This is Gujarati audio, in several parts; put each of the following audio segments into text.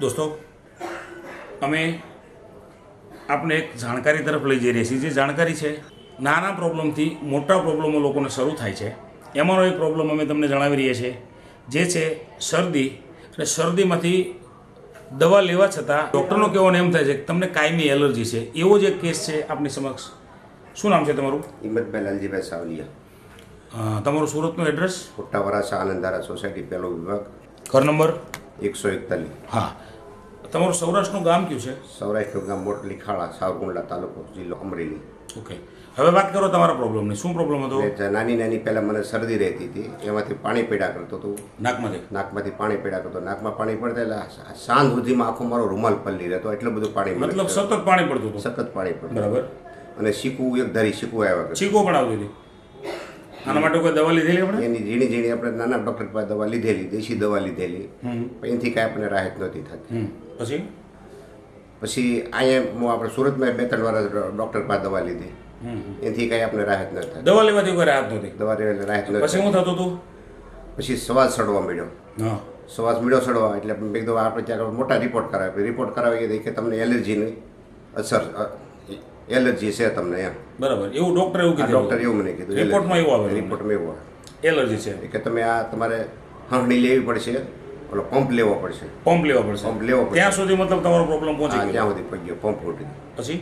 દોસ્તો અમે આપણે એક જાણકારી તરફ લઈ જઈ રહ્યા છીએ. જે જાણકારી છે નાના પ્રોબ્લેમથી મોટા પ્રોબ્લેમો લોકોને શરૂ થાય છે. એમાંનો એક પ્રોબ્લેમ અમે તમને જણાવી રહ્યા છીએ જે છે શરદી. અને શરદીમાંથી દવા લેવા છતાં ડૉક્ટરનો કહેવાનો એમ થાય છે કે તમને કાયમી એલર્જી છે. એવો જે કેસ છે આપની સમક્ષ. શું નામ છે તમારું? હિંમતભાઈ લાલજીભાઈ સાવલિયા. તમારું સુરતનું એડ્રેસ? મોટા વરાસા આનંદારા સોસાયટી પહેલો વિભાગ. ઘર નંબર? એકસો એકતાલીસ. હા. તમારું સૌરાષ્ટ્રનું ગામ કયું છે? સૌરાષ્ટ્રનું ગામ મોટલી ખાડા સાવરકુંડલા તાલુકો જિલ્લો અમરેલી. ઓકે. હવે વાત કરો તમારા પ્રોબ્લેમની. શું પ્રોબ્લેમ હતો? નાની નાની પહેલાં મને શરદી રહેતી હતી એમાંથી પાણી પીડા કરતો હતો. નાકમાંથી? નાકમાંથી પાણી પીડા કરતો. નાકમાં પાણી પડતા એટલે સાંજ સુધીમાં આખો મારો રૂમાલ પલ્લી રહેતો. એટલું બધું પાણી મતલબ સતત પાણી પડતું હતું? સતત પાણી પડતું બરાબર. અને શીખવું એક ધારી શીખવું આવ્યા શીખવું પણ આવતી હતી? આના માટે કોઈ દવા લીધેલી આપણે? એની ઝીણી ઝીણી આપણે નાના ડૉક્ટર પાસે દવા લીધેલી દેશી દવા લીધેલી. એનાથી કાંઈ આપણને રાહત નહોતી થતી. પછી? પછી અહીંયા હું આપણે સુરતમાં બે ત્રણ વાર ડૉક્ટર પાસે દવા લીધી. હમ. એનાથી કાંઈ આપણે રાહત ન થાય દવા લેવાથી કોઈ રાહત નહોતી? દવા લેવાથી રાહત નહોતી. પછી શું થતું હતું પછી શ્વાસ સડવા મળ્યો હા. શ્વાસ મળ્યો સડવા એટલે મેં દવા આપણે ત્યાં મોટા રિપોર્ટ કરાવે રિપોર્ટ કરાવી કે તમને એલર્જીની અસર એલર્જી છે તમને એમ. બરાબર. એવું ડોક્ટર એવું કીધું ડૉક્ટર એવું મને કીધું. રિપોર્ટમાં એવું આવે રિપોર્ટમાં એવું આવે. એલર્જી છે. કે તમે આ તમારે હરણી લેવી પડશે ઓલો પંપ લેવો પડશે. પંપ લેવા પડશે. પંપ લેવો પડશે. ત્યાં સુધી મતલબ તમારો પ્રોબ્લેમ પહોંચી ગયો. ત્યાં સુધી પહોંચી ગયો પંપ ફૂટી પછી?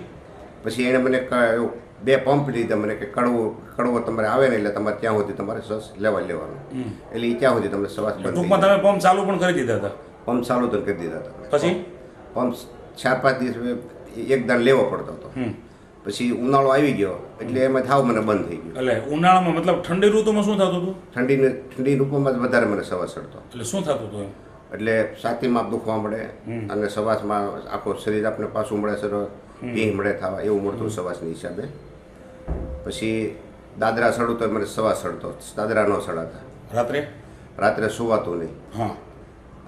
પછી એણે મને એવું બે પંપ લીધા મને કે કડવો કડવો તમારે આવે ને એટલે તમારે ત્યાં સુધી તમારે શ્વાસ લેવા લેવાનો. એટલે ત્યાં સુધી તમને શ્વાસ ટૂંકમાં તમે પંપ ચાલુ પણ કરી દીધા હતા? પંપ ચાલુ તો કરી દીધા હતા. પછી? પંપ ચાર પાંચ દિવસ એક દાન લેવો પડતો હતો. પછી ઉનાળો આવી ગયો એટલે એમાં થાવ મને બંધ થઈ ગયો. એટલે ઉનાળામાં મતલબ ઠંડી ઋતુમાં શું થતું હતું? ઠંડીને ઠંડી ઋતુમાં વધારે મને સવાસ ચડતો એટલે શું થતું હતું એટલે છાતીમાં દુખવા મળે અને સવાસમાં આખો શરીર આપણે પાછું મળે સર ભીંગ મળે થવા એવું મળતું સવાસની હિસાબે. પછી દાદરા સડું તો મને સવાસ ચડતો દાદરા ન સડાતા. રાત્રે? રાત્રે સુવાતું નહીં. હા.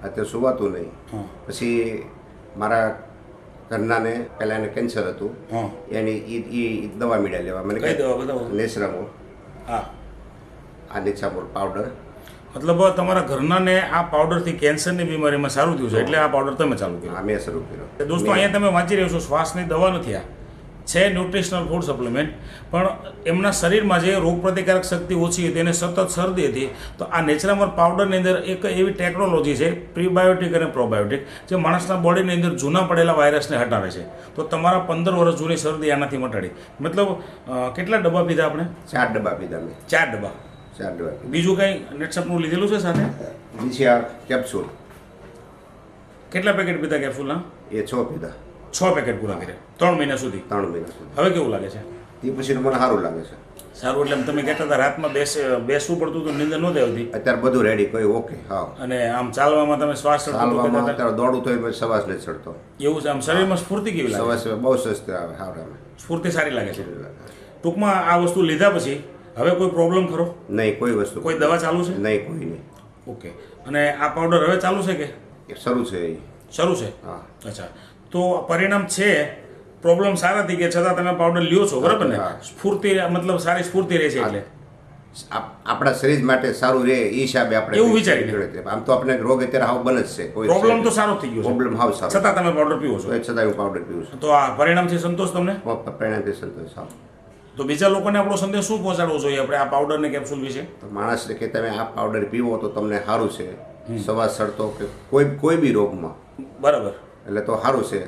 રાત્રે સુવાતું નહીં. પછી મારા ઘરનાને પહેલાં એને કેન્સર હતું. હા. એની એ દવા મીડા લેવા. મને કઈ દવા બતાવો? નેસરામો. હા. આ નેસામોલ પાવડર મતલબ તમારા ઘરનાને આ પાવડરથી કેન્સરની બીમારીમાં સારું થયું છે એટલે આ પાવડર તમે ચાલુ કર્યો. અમે મેં શરૂ કર્યો. દોસ્તો અહીંયા તમે વાંચી રહ્યો છો શ્વાસની દવા નથી આ. છે ન્યુટ્રિશનલ ફૂડ સપ્લિમેન્ટ પણ એમના શરીરમાં જે રોગપ્રતિકારક શક્તિ ઓછી હતી એને સતત શરદી હતી તો આ નેચરામર પાવડરની અંદર એક એવી ટેકનોલોજી છે પ્રીબાયોટિક અને પ્રોબાયોટિક જે માણસના બોડીની અંદર જૂના પડેલા વાયરસને હટાવે છે. તો તમારા પંદર વર્ષ જૂની શરદી આનાથી મટાડી. મતલબ કેટલા ડબ્બા પીધા આપણે? ચાર ડબ્બા પીધા મેં ચાર ડબ્બા. ચાર ડબ્બા બીજું કંઈ નેટસપનું લીધેલું છે સાથે? બીજી કેપ્સ્યુલ કેટલા પેકેટ પીધા કેપ્સ્યુલના એ છ પીધા. છ પેકેટ પૂરા કર્યા ત્રણ મહિના સુધી. ત્રણ મહિના સુધી. હવે કેવું લાગે છે? તે પછી મને સારું લાગે છે. સારું એટલે તમે કહેતા હતા રાતમાં બેસ બેસવું પડતું હતું નિંદર નહોતી આવતી. અત્યારે બધું રેડી કોઈ ઓકે હા. અને આમ ચાલવામાં તમે શ્વાસ ચાલવામાં અત્યારે દોડું તો શ્વાસ નથી ચડતો એવું છે? આમ શરીરમાં સ્ફૂર્તિ કેવી લાગે? શ્વાસ બહુ સસ્તી આવે હાવડામાં. સ્ફૂર્તિ સારી લાગે છે? ટૂંકમાં આ વસ્તુ લીધા પછી હવે કોઈ પ્રોબ્લેમ ખરો? નહીં કોઈ વસ્તુ કોઈ દવા ચાલુ છે? નહીં કોઈ નહીં. ઓકે અને આ પાવડર હવે ચાલુ છે કે? શરૂ છે એ. શરૂ છે? હા. અચ્છા. તો પરિણામ છે પ્રોબ્લેમ સારા થઈ ગયા છતાં તમે પાવડર લ્યો છો બરાબર ને. સ્ફૂર્તિ મતલબ સારી સ્ફૂર્તિ રહે છે એટલે. આપણા શરીર માટે સારું રહે એ હિસાબે આપણે એવું વિચારીને. આમ તો આપણે રોગ અત્યારે હાવ બને જ છે કોઈ પ્રોબ્લેમ તો સારો થઈ ગયો છે. પ્રોબ્લેમ હાવ સારો. છતાં તમે પાવડર પીવો છો. છતાં એવું પાવડર પીવું છું. તો આ પરિણામથી સંતોષ તમને? પરિણામથી સંતોષ હાવ. તો બીજા લોકોને આપણો સંદેશ શું પહોંચાડવો જોઈએ આપણે આ પાવડર ને કેપ્સ્યુલ વિશે? તો માણસને કે તમે આ પાવડર પીવો તો તમને સારું છે. સવાર સડતો કે કોઈ કોઈ બી રોગમાં. બરાબર. એટલે તો સારું છે.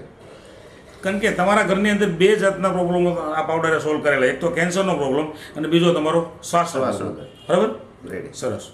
કારણ કે તમારા ઘરની અંદર બે જાતના પ્રોબ્લેમ આ પાવડરે સોલ્વ કરેલા. એક તો કેન્સરનો પ્રોબ્લેમ અને બીજો તમારો શ્વાસ. બરાબર? રેડી સરસ.